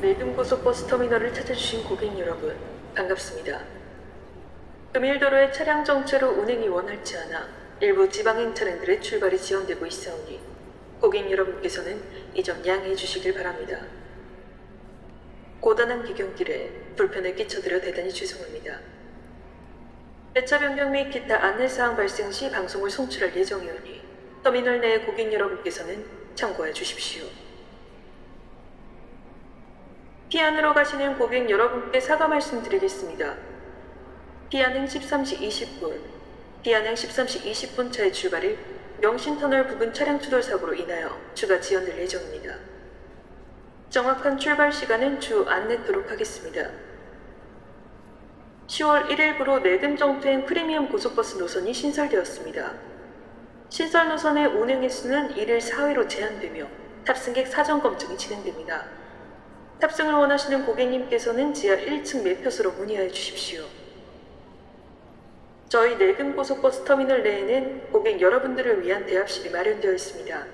내등고속버스 터미널을 찾아주신 고객 여러분, 반갑습니다. 금일도로의 차량 정체로 운행이 원활치 않아 일부 지방행 차량들의 출발이 지연되고 있사오니 고객 여러분께서는 이 점 양해해 주시길 바랍니다. 고단한 기경길에 불편을 끼쳐드려 대단히 죄송합니다. 배차 변경 및 기타 안내사항 발생 시 방송을 송출할 예정이오니 터미널 내 고객 여러분께서는 참고해 주십시오. 피안으로 가시는 고객 여러분께 사과 말씀드리겠습니다. 피안행 13시 20분, 피안행 13시 20분 차의 출발이 명신터널 부근 차량 추돌 사고로 인하여 추가 지연될 예정입니다. 정확한 출발 시간은 주 안내토록 하겠습니다. 10월 1일부로 내금 정투행 프리미엄 고속버스 노선이 신설되었습니다. 신설 노선의 운행 횟수는 1일 4회로 제한되며 탑승객 사전 검증이 진행됩니다. 탑승을 원하시는 고객님께서는 지하 1층 매표소로 문의하여 주십시오. 저희 내금 고속버스 터미널 내에는 고객 여러분들을 위한 대합실이 마련되어 있습니다.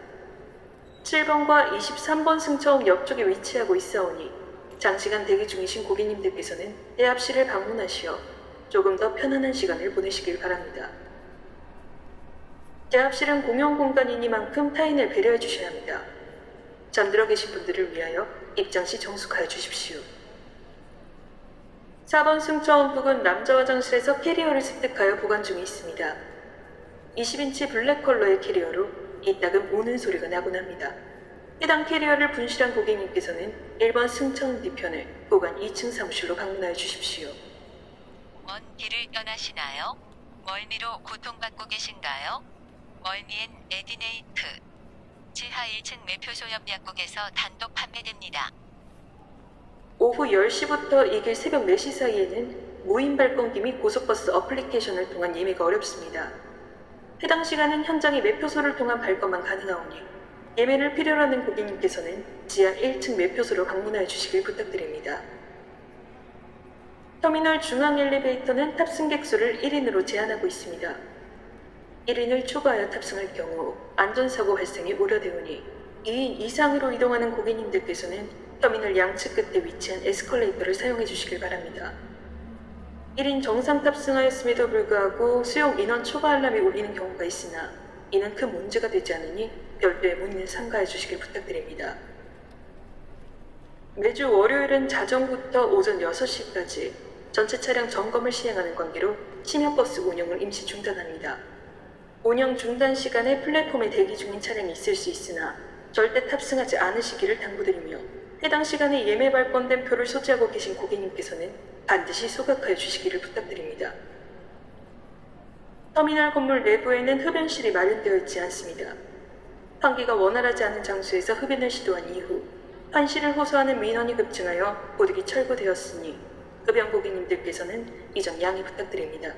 7번과 23번 승차원 옆쪽에 위치하고 있사오니 장시간 대기 중이신 고객님들께서는 대합실을 방문하시어 조금 더 편안한 시간을 보내시길 바랍니다. 대합실은 공용 공간이니만큼 타인을 배려해 주셔야 합니다. 잠들어 계신 분들을 위하여 입장 시 정숙하여 주십시오. 4번 승차원 부근 남자 화장실에서 캐리어를 습득하여 보관 중에 있습니다. 20인치 블랙 컬러의 캐리어로 이따금 우는 소리가 나곤 합니다. 해당 캐리어를 분실한 고객님께서는 1번 승차원 뒤편을 보관 2층 사무실로 방문하여 주십시오. 먼 길을 떠나시나요? 멀미로 고통받고 계신가요? 멀미엔 에디네이트. 지하 1층 매표소 옆 약국에서 단독 판매됩니다. 오후 10시부터 이길 새벽 4시 사이에는 무인 발권기 및 고속버스 어플리케이션을 통한 예매가 어렵습니다. 해당 시간은 현장의 매표소를 통한 발권만 가능하오니 예매를 필요로 하는 고객님께서는 지하 1층 매표소로 방문하여 주시길 부탁드립니다. 터미널 중앙 엘리베이터는 탑승객 수를 1인으로 제한하고 있습니다. 1인을 초과하여 탑승할 경우 안전사고 발생이 우려되오니 2인 이상으로 이동하는 고객님들께서는 터미널 양측 끝에 위치한 에스컬레이터를 사용해 주시길 바랍니다. 1인 정상 탑승하였음에도 불구하고 수용 인원 초과 알람이 울리는 경우가 있으나 이는 큰 문제가 되지 않으니 별도의 문의는 삼가해 주시길 부탁드립니다. 매주 월요일은 자정부터 오전 6시까지 전체 차량 점검을 시행하는 관계로 심야버스 운영을 임시 중단합니다. 운영 중단 시간에 플랫폼에 대기 중인 차량이 있을 수 있으나 절대 탑승하지 않으시기를 당부드리며 해당 시간에 예매 발권된 표를 소지하고 계신 고객님께서는 반드시 소각하여 주시기를 부탁드립니다. 터미널 건물 내부에는 흡연실이 마련되어 있지 않습니다. 환기가 원활하지 않은 장소에서 흡연을 시도한 이후 환시를 호소하는 민원이 급증하여 보드기 철거되었으니 흡연 고객님들께서는 이점 양해 부탁드립니다.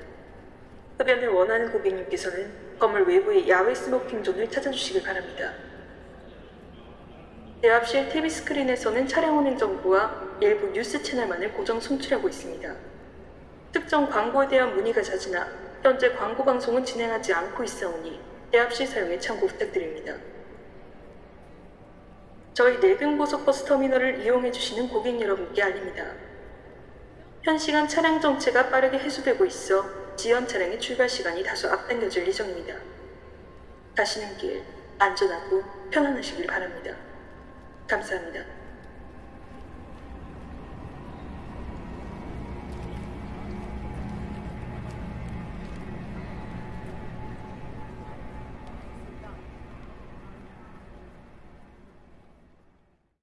흡연을 원하는 고객님께서는 건물 외부의 야외 스모킹 존을 찾아주시길 바랍니다. 대합실 TV 스크린에서는 차량 운행 정보와 일부 뉴스 채널만을 고정 송출하고 있습니다. 특정 광고에 대한 문의가 잦으나 현재 광고 방송은 진행하지 않고 있사오니 대합실 사용에 참고 부탁드립니다. 저희 내등 고속버스 터미널을 이용해 주시는 고객 여러분께 알립니다. 현 시간 차량 정체가 빠르게 해소되고 있어 지연 차량의 출발 시간이 다소 앞당겨질 예정입니다. 가시는 길 안전하고 편안하시길 바랍니다. 감사합니다.